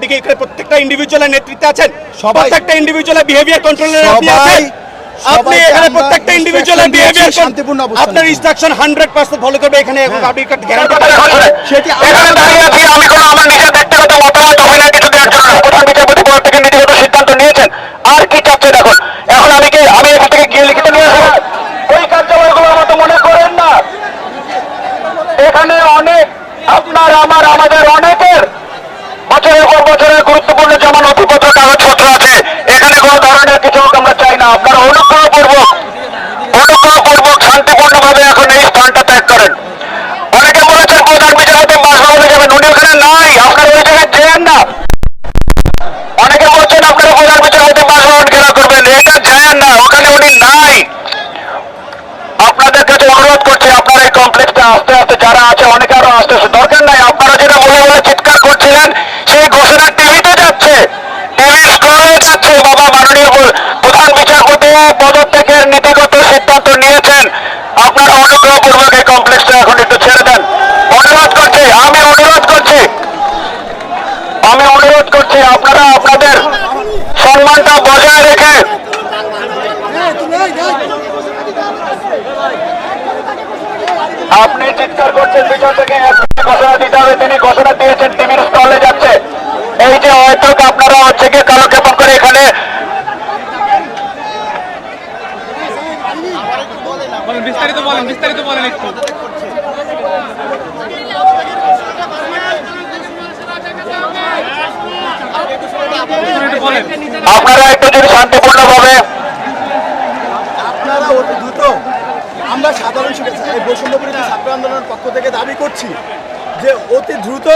আপনি কি এখানে প্রত্যেকটা ইন্ডিভিজুয়ালের নেতৃত্বে আছেন সবাই- প্রত্যেকটা ইন্ডিভিজুয়ালের বিহেভিয়ার কন্ট্রোলের আপনি আছেন। আপনি এখানে প্রত্যেকটা ইন্ডিভিজুয়ালের বিহেভিয়ার শান্তিপূর্ণ অবস্থা আপনার ইনস্ট্রাকশন 100% ফলো করবে এখানে এবং আপনি গ্যারান্টি সেটি এখানে আমি কোনো আমার নিজের ব্যক্তিগত মতামত অভিনয় কিছু দেওয়ার জন্য না। প্রধান বিচারপতি পদ থেকে নীতিগত সিদ্ধান্ত নিয়েছেন আর কি চাচ্ছেন এখন এখন আমি কি আমি এখান থেকে গিয়ে লিখিত নিয়ে আসব ওই কার্যালয়গুলোর মতো মনে করেন না এখানে অনেক আপনার আমার আমাদের অনেকের বছরের পর বছরের গুরুত্বপূর্ণ যেমন নথিপত্র কাগজপত্র আছে এখানে কোনো ধরনের কিছু হোক আমরা চাই না আপনারা অনুগ্রহপূর্বক অনুগ্রহপূর্বক শান্তিপূর্ণভাবে এখন এই স্থানটা ত্যাগ করেন অনেকে বলেছেন প্রধান বিচারপতি বাসভবনে যাবেন উনি ওখানে নাই আপনারা ওই জায়গায় যেন না অনেকে বলছেন আপনারা প্রধান বিচারপতি বাসভবন ঘেরা করবেন এটা যায় না ওখানে উনি নাই আপনাদের কাছে অনুরোধ করছি আপনারা এই কমপ্লেক্সটা আস্তে আস্তে যারা আছে অনেকে আরও আস্তে আস্তে দরকার নাই আপনারা যেটা বলে বলে চিৎকার করছিলেন সেই ঘোষণা টিভিতে যাচ্ছে টিভির স্ক্রলে যাচ্ছে বাবা মাননীয় প্র- প্রধান বিচারপতি পদত্যাগের নীতিগত সিদ্ধান্ত নিয়েছেন আপনারা অনুগ্রহপূর্বক এই কমপ্লেক্সটা এখন একটু ছেড়ে দেন অনুরোধ করছি আমি অনুরোধ করছি আমি অনুরোধ করছি আপনারা আপনাদের সম্মানটা বজায় রেখে আপনি চিৎকার পিছন থেকে ঘোষণা দিতে হবে। তিনি ঘোষণা দিয়েছেন টিভির স্টলে যাচ্ছে। এই যে হয়তো আপনারা হচ্ছে গিয়ে কালক্ষেপণ করে এখানে বিস্তারিত বলেন বিস্তারিত বলেন একটু একটু। আপনারা একটু যদি শান্তিপূর্ণভাবে আপনারা অতি দ্রুত আমরা সাধারণ শিক্ষা বৈষম্য বিরোধী ছাত্র আন্দোলনের পক্ষ থেকে দাবি করছি যে অতি দ্রুত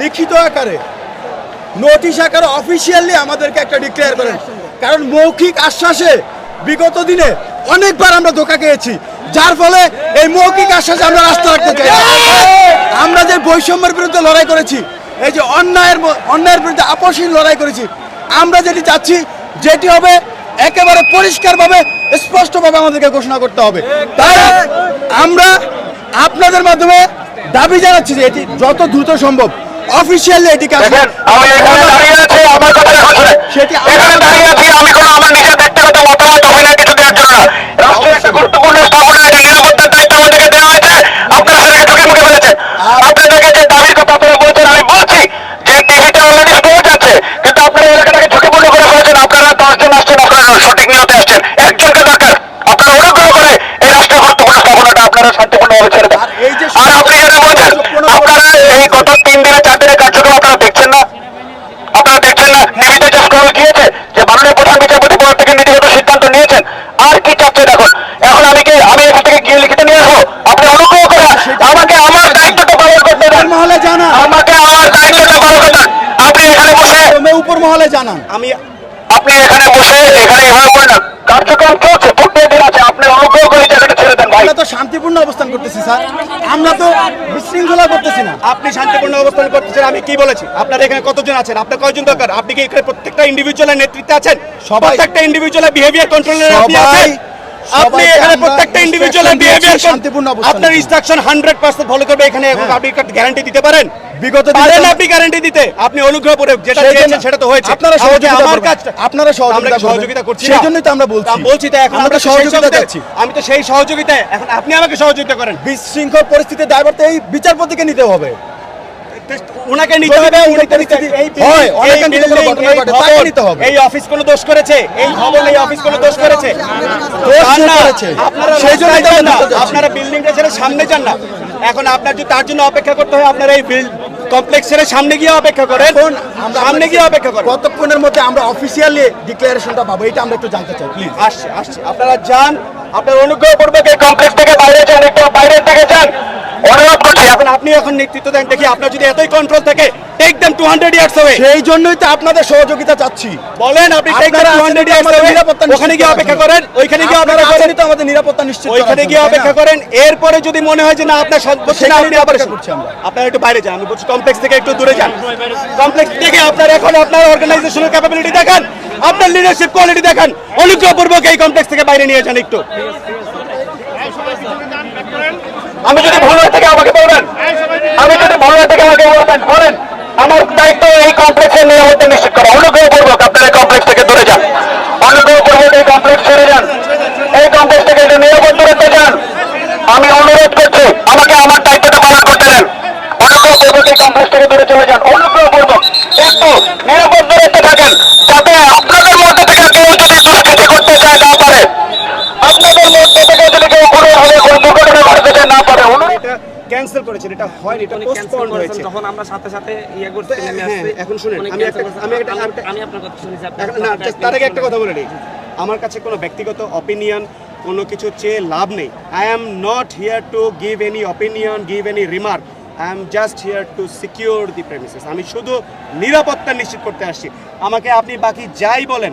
লিখিত আকারে নোটিশ আকারে অফিসিয়ালি আমাদেরকে একটা ডিক্লেয়ার করেন। কারণ মৌখিক আশ্বাসে বিগত দিনে অনেকবার আমরা ধোকা খেয়েছি। যার ফলে এই মৌখিক আশ্বাসে আমরা রাস্তা রাখতে চাই আমরা যে বৈষম্যের বিরুদ্ধে লড়াই করেছি, এই যে অন্যায়ের অন্যায়ের বিরুদ্ধে আপসহীন লড়াই করেছি, আমরা যেটি চাচ্ছি, যেটি হবে একেবারে পরিষ্কারভাবে স্পষ্টভাবে আমাদেরকে ঘোষণা করতে হবে। তাই আমরা আপনাদের মাধ্যমে দাবি জানাচ্ছি যে এটি যত দ্রুত সম্ভব অফিসিয়ালি এটি কাজ সেটি আমি কোনো আমার নিজের ব্যক্তিগত মতামত অভিনয় কিছু দেওয়ার জন্য না রাষ্ট্রের একটা গুরুত্বপূর্ণ স্থাপনা এটি নিরাপত্তার দায়িত্ব আমাদেরকে দেওয়া হয়েছে আপনারা সেটাকে ঝুঁকি মুখে ফেলেছেন আপনাদেরকে যে দাবির কথা আপনারা বলছেন আমি বলছি যে টিভিটা অলরেডি স্পোর্ট আছে কিন্তু আপনারা এলাকাটাকে ঝুঁকিপূর্ণ করে ফেলেছেন আপনারা দশজন আসছেন আপনারা সঠিক নিয়তে আসছেন একজনকে দরকার আপনারা অনুগ্রহ করে এই রাষ্ট্রের গুরুত্বপূর্ণ স্থাপনাটা আপনারা শান্তিপূর্ণভাবে ছেড়ে দেন আর এই যে আর আপনি যেটা বলছেন আপনারা এই গত তিন দিনে চার দিনের কার্যক্রম আপনারা দেখছেন না? আপনারা দেখছেন না? টিভিতে যে স্ক্রল গিয়েছে যে মাননীয় প্রধান বিচারপতি পদ থেকে নীতিগত সিদ্ধান্ত নিয়েছেন। আর কি চাচ্ছেন এখন এখন আমি কি আমি এখান থেকে গিয়ে লিখিত নিয়ে আসব? আপনি অনুগ্রহ করে আমাকে আমার দায়িত্বটা পালন করতে দেন। আমাকে আমার দায়িত্বটা পালন করতে আপনি এখানে বসে উপর মহলে জানান। আমি আপনি এখানে বসে এখানে এভাবে করেন না কার্যক্রম চলছে প্রত্যেক দিন আছে আপনি অনুগ্রহ করে এই জায়গাটা ছেড়ে দেন ভাই আমরা তো শান্তিপূর্ণ অবস্থান করতেছি স্যার। আমরা তো বিশৃঙ্খলা করতেছি না। আপনি শান্তিপূর্ণ অবস্থান করতেছেন আমি কি বলেছি? আপনার এখানে কতজন আছেন? আপনার কয়জন দরকার? আপনি কি এখানে প্রত্যেকটা ইন্ডিভিজুয়ালের নেতৃত্বে আছেন? সবাই- একটা ইন্ডিভিজুয়ালের বিহেভিয়ার কন্ট্রোলের আপনি আছেন? আপনি এখানে প্রত্যেকটা instruction বিহেভিয়ার শান্তিপূর্ণ। আপনার ইনস্ট্রাকশন 100% ফলো করবে এখানে এবং আপনি গ্যারান্টি দিতে পারেন বিগত পারেন আপনি গ্যারান্টি দিতে আপনি অনুগ্রহ করে যেটা চেয়েছেন সেটা তো হয়েছে আপনারা সহযোগিতা আমার। কাজটা আপনারা সহযোগিতা। সহযোগিতা করছি সেই জন্যই তো আমরা বলছি। বলছি তো এখন আমরা তো সহযোগিতা চাচ্ছি। আমি তো সেই সহযোগিতায় এখন আপনি আমাকে সহযোগিতা করেন বিশৃঙ্খল পরিস্থিতির দায়বদ্ধ এই বিচারপতিকে নিতে হবে ওনাকে নিতে হবে হয়, কোনো ঘটনা ঘটে, তাকে নিতে হবে। এই অফিস কোনো দোষ করেছে? এই ভবন এই অফিস কোনো দোষ করেছে? দোষ না? আপনারা সেই জন্য না। আপনারা বিল্ডিংটা ছেড়ে সামনে যান না। এখন আপনার যদি তার জন্য অপেক্ষা করতে হয় আপনারা এই কমপ্লেক্স ছেড়ে সামনে গিয়ে অপেক্ষা করেন। সামনে গিয়ে অপেক্ষা করেন। কতক্ষণের মধ্যে আমরা অফিসিয়ালি ডিক্লারেশনটা পাবো? এটা আমরা একটু জানতে চাই প্লিজ আসছে আসছে। আপনারা যান আপনার অনুগ্রহ এই কমপ্লেক্স থেকে বাইরে যান একটু বাইরের দিকে যান। অনুরোধ করছি এখন আপনি এখন নেতৃত্ব দেন দেখি আপনার যদি এতই কন্ট্রোল থাকে take them to hundred years হবে সেই জন্যই তো আপনাদের সহযোগিতা চাচ্ছি। বলেন আপনি take them to hundred years হবে নিরাপত্তা ওখানে গিয়ে অপেক্ষা করেন ওইখানে গিয়ে আপনারা করেন। তো আমাদের নিরাপত্তা নিশ্চিত ওইখানে গিয়ে অপেক্ষা করেন এরপরে যদি মনে হয় যে না আপনার সর্বোচ্চ না আপনি আবার করছি আমরা। আপনারা একটু বাইরে যান আমি বলছি কমপ্লেক্স থেকে একটু দূরে যান। কমপ্লেক্স থেকে আপনার এখন আপনার অর্গানাইজেশনের ক্যাপাবিলিটি দেখান। আপনার লিডারশিপ কোয়ালিটি দেখান। অনুগ্রহপূর্বক এই কমপ্লেক্স থেকে বাইরে নিয়ে যান একটু। আমি যদি ভুল থেকে আমাকে বলবেন। আমি যদি ভুল থেকে আমাকে বলবেন। বলেন, আমার দায়িত্ব এই কমপ্লেক্সের হতে নিশ্চিত করা। অনুগ্রহ পূর্বক আপনারা কমপ্লেক্স থেকে দূরে যান অনুগ্রহ পূর্বক এই কমপ্লেক্স ছেড়ে যান এই কমপ্লেক্স থেকে একটু নিরাপদ দূরত্বে যান আমি অনুরোধ করছি আমাকে আমার দায়িত্বটা পালন করতে দেন অনুগ্রহ পূর্বক এই কমপ্লেক্স থেকে দূরে চলে যান অনুগ্রহ পূর্বক একটু নিরাপদ দূরত্বে থাকেন যাতে আপনাদের মধ্যে থেকে কেউ যদি দুষ্কৃতি করতে চায় না পারে আপনাদের মধ্যে থেকে যদি কেউ কোনো ভাবে কোনো দুর্ঘটনা ঘটাতে চায় না পারে অনুরোধ এটা ক্যান্সেল করেছেন এটা হয়নি এটা পোস্টপন্ড হয়েছে। যখন আমরা সাথে সাথে ইয়ে করতে নেমে হ্যাঁ, আসছি। এখন শুনেন, আমি একটা-। আমি একটা- আমি- আপনার কথা শুনেছি না তার আগে একটা কথা বলে নিই। আমার কাছে কোনো ব্যক্তিগত অপিনিয়ন কোনো কিছু চেয়ে লাভ নেই। I am not here to give any opinion give any remark I am just here to secure the premises আমি শুধু নিরাপত্তা নিশ্চিত করতে আসছি। আমাকে আপনি বাকি যাই বলেন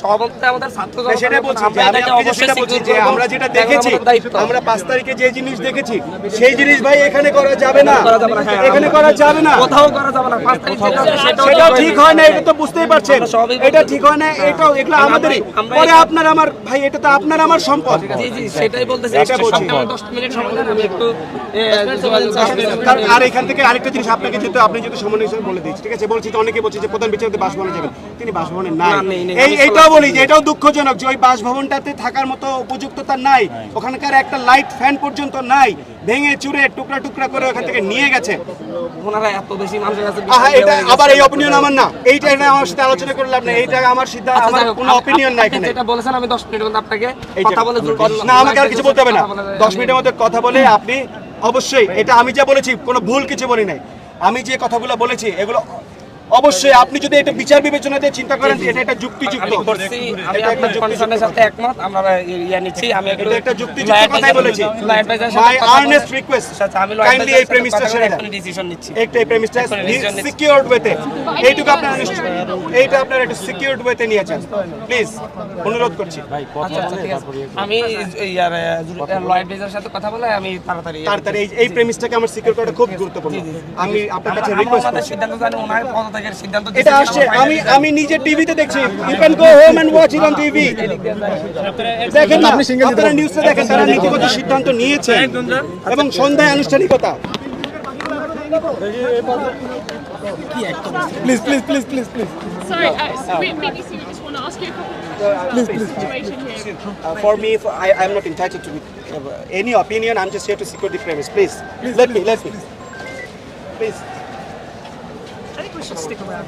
সভাপতি আমাদের ছাত্র সেটা বলছি আমরা যে আমি এটাকে আপনাকে অবশ্যই সেটা বলছি যে আমরা যেটা দেখেছি আমরা পাঁচ তারিখে যে জিনিস দেখেছি সেই জিনিস ভাই এখানে করা যাবে না। যাবে হ্যাঁ, এখানে করা যাবে না। কোথাও করা যাবে না পাঁচ তারিখ সেটাও সেটাও ঠিক হয় না এটা তো বুঝতেই পারছেন। এটা ঠিক হয় না এটাও এগুলো আমাদেরই। পরে এটা- আপনার আমার ভাই এটা তো আপনার আমার সম্পদ। জি জি সেটাই বলতেছি। এটা বলছি। সপ্তাহে আমার দশ মিনিট সময় আমি একটু আর এখান থেকে আরেকটা জিনিস আপনাকে যেহেতু আপনি যেহেতু সমন্বয় হিসেবে বলে দিচ্ছি ঠিক আছে? বলছি তো অনেকে বলছে যে প্রধান বিচারপতি বাসভবনে যাবেন। তিনি বাসভবনে নাই। এই এটাও বলি যে এটাও দুঃখজনক যে ওই বাসভবনটাতে থাকার মতো উপযুক্ততা নাই। ওখানকার একটা লাইট ফ্যান পর্যন্ত নাই। ভেঙে চুরে টুকরা টুকরা করে ওখান থেকে নিয়ে গেছে। ওনারা এত বেশি মানুষের কাছে এটা আবার এই অপিনিয়ন আমার না। এইটা এটা আমার সাথে আলোচনা করে লাভ নেই এইটা আমার সিদ্ধান্ত আচ্ছা, আমার কোনো অপিনিয়ন নাই এখানে। যেটা বলেছেন আমি দশ মিনিটের মধ্যে আপনাকে কথা বলে না আমাকে আর কিছু বলতে হবে না। দশ মিনিটের মধ্যে কথা বলে আপনি অবশ্যই এটা আমি যা বলেছি কোনো ভুল কিছু বলি নাই। আমি যে কথাগুলো বলেছি এগুলো অবশ্যই আপনি যদি এটা বিচার বিবেচনা দিয়ে চিন্তা করেন এটা একটা যুক্তিযুক্ত। আমি এটা একটা যুক্তিযুক্ত সাথে একমত আমরা ইয়া নিচ্ছি আমি এটা একটা যুক্তিযুক্ত কথাই বলেছি। মাই আর্নেস্ট রিকোয়েস্ট আচ্ছা, আমি কাইন্ডলি এই এর সাথে প্রেমিসটা কথা ছেড়ে দেন। এখনই নিচ্ছি। একটা এই প্রেমিসটা। সিকিউরড ওয়েতে এইটুকু আপনারা নিশ্চয় এইটা আপনারা একটু সিকিউরড ওয়েতে নিয়েছেন প্লিজ অনুরোধ করছি। আচ্ছা আচ্ছা ঠিক আমি ইয়ার সাথে কথা বলে আমি তাড়াতাড়ি তাড়াতাড়ি এই প্রেমিসটাকে আমার সিকিউর করাটা খুব গুরুত্বপূর্ণ। আমি আপনার কাছে রিকোয়েস্ট করছি। সিদ্ধান্ত জানি ওনার পদত্যাগের সিদ্ধান্ত এটা আসছে আমি আমি নিজে টিভিতে দেখছি you can go home and watch it on TV দেখেন না আপনারা নিউজে দেখেন তারা নীতিগত সিদ্ধান্ত নিয়েছে এবং সন্ধ্যায় আনুষ্ঠানিকতা please please please please please Sorry, uh, so we- BBC, we just want to ask you a couple of questions situation here. Uh, for me, for, I I am not entitled to uh, any opinion. I'm just here to secure the premise. Please, let me, let me. Please. we should stick around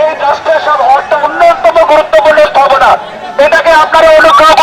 এই রাষ্ট্রের অন্যতম গুরুত্বপূর্ণ স্থাপনা। এটাকে আপনারা অনুগ্রহ